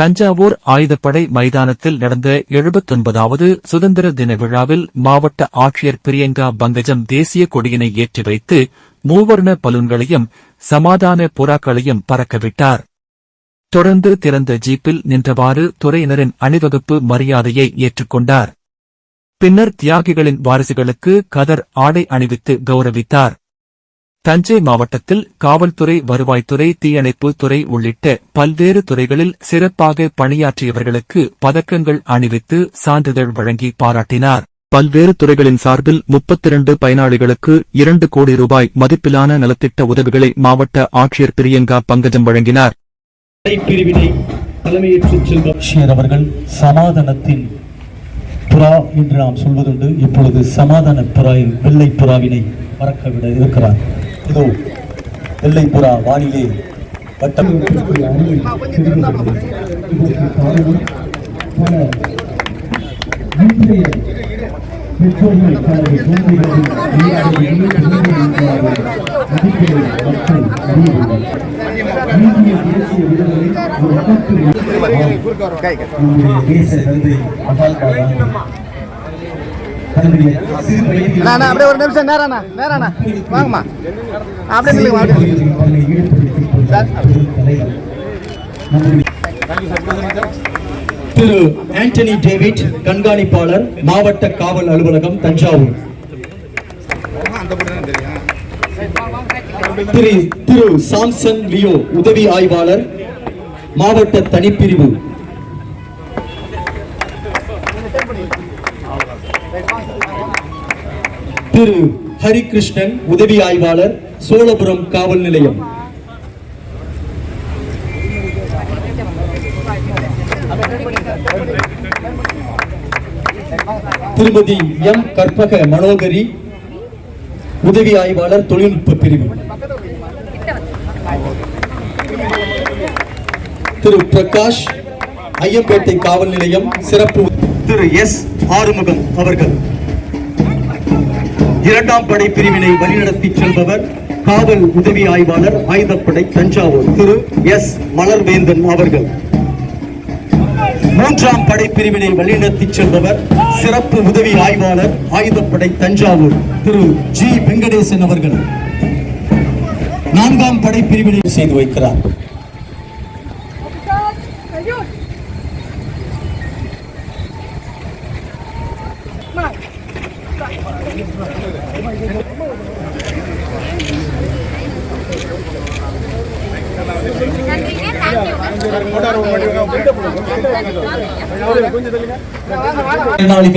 தஞ்சாவூர் ஆயுதப்படை மைதானத்தில் நடந்த எழுபத்தொன்பதாவது சுதந்திர தின விழாவில் மாவட்ட ஆட்சியர் பிரியங்கா பங்கஜம் தேசிய கொடியினை ஏற்றி வைத்து மூவர்ண பலூன்களையும் சமாதான புறாக்களையும் பறக்கவிட்டார். தொடர்ந்து திறந்த ஜீப்பில் நின்றவாறு துறையினரின் அணிவகுப்பு மரியாதையை ஏற்றுக்கொண்டார் பின்னர் தியாகிகளின் வாரிசுகளுக்கு கதர் ஆடை அணிவித்து கௌரவித்தார். தஞ்சை மாவட்டத்தில் காவல்துறை வருவாய்த்துறை தீயணைப்பு துறை உள்ளிட்ட பல்வேறு துறைகளில் சிறப்பாக பணியாற்றியவர்களுக்கு பதக்கங்கள் அணிவித்து சான்றிதழ் வழங்கி பாராட்டினார். பல்வேறு துறைகளின் சார்பில் 32 பயனாளிகளுக்கு இரண்டு கோடி ரூபாய் மதிப்பிலான நலத்திட்ட உதவிகளை மாவட்ட ஆட்சியர் பிரியங்கா பங்கஜம் வழங்கினார். அவர்கள் சமாதானத்தின் புறா என்று நாம் சொல்வதுண்டு இப்பொழுது சமாதான புறாவில் வெள்ளை புறாவினை பறக்கவிட இருக்கிறார். இதோ வெள்ளை புறா வானிலே வட்டம். பெற்றோர்கள் தனது குழந்தைகளின் விளையாடுகளில் மதிப்பெண் மக்கள் அறியவில்லை இந்திய தேசிய விருதுகளில் ஒரு பத்து நம்முடைய தேச தந்தை அபால் அண்ணா, அப்படியே ஒரு நிமிஷம் நேராண்ணா நேராண்ணா வாங்கம்மா. அப்படியே நில்லுங்க அப்படியே. திரு ஆண்டனி டேவிட் கண்காணிப்பாளர் மாவட்ட காவல் அலுவலகம் தஞ்சாவூர். திரு திரு சாம்சன் லியோ உதவி ஆய்வாளர் மாவட்ட தனிப்பிரிவு. திரு ஹரிகிருஷ்ணன் உதவி ஆய்வாளர் சோழபுரம் காவல் நிலையம். திருமதி எம். கற்பக மனோகரி உதவி ஆய்வாளர் தொழில்நுட்ப பிரிவு. திரு பிரகாஷ் ஐயம்பேட்டை காவல் நிலையம் சிறப்பு திரு எஸ். ஆறுமுகம் அவர்கள். இரண்டாம் படை பிரிவினை வழிநடத்தி செல்பவர் காவல் உதவி ஆய்வாளர் ஆயுதப்படை தஞ்சாவூர் திரு எஸ். மலர்வேந்தன் அவர்கள். மூன்றாம் படை பிரிவினை வழிநடத்தி செல்பவர் சிறப்பு உதவி ஆய்வாளர் ஆயுதப்படை தஞ்சாவூர் திரு ஜி. வெங்கடேசன் அவர்கள். நான்காம் படை பிரிவினை செய்து வைக்கிறார் பயனாளிகள்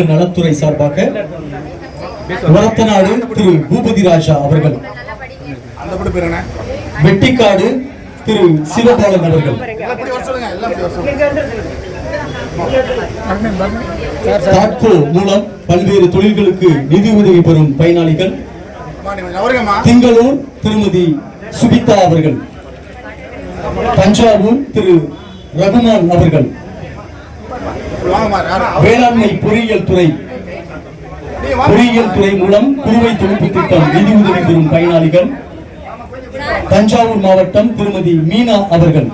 நலத்துறை சார்பாக வரத்தநாடு திரு பூபதி ராஜா அவர்கள் வெட்டிக்காடு திரு சிவபாலன் அவர்கள். தாட்கோ மூலம் பல்வேறு தொழில்களுக்கு நிதி உதவி பெறும் பயனாளிகள் திங்களூர் திருமதி சுபிதா அவர்கள் தஞ்சாவூர் திரு ரகுமான் அவர்கள் வேளாண்மை பொறியியல் துறை பொறியியல் துறை மூலம் குறுவை தொகுப்பு திட்டம் நிதி உதவி பெறும் பயனாளிகள் தஞ்சாவூர் மாவட்டம் திருமதி மீனா அவர்கள்.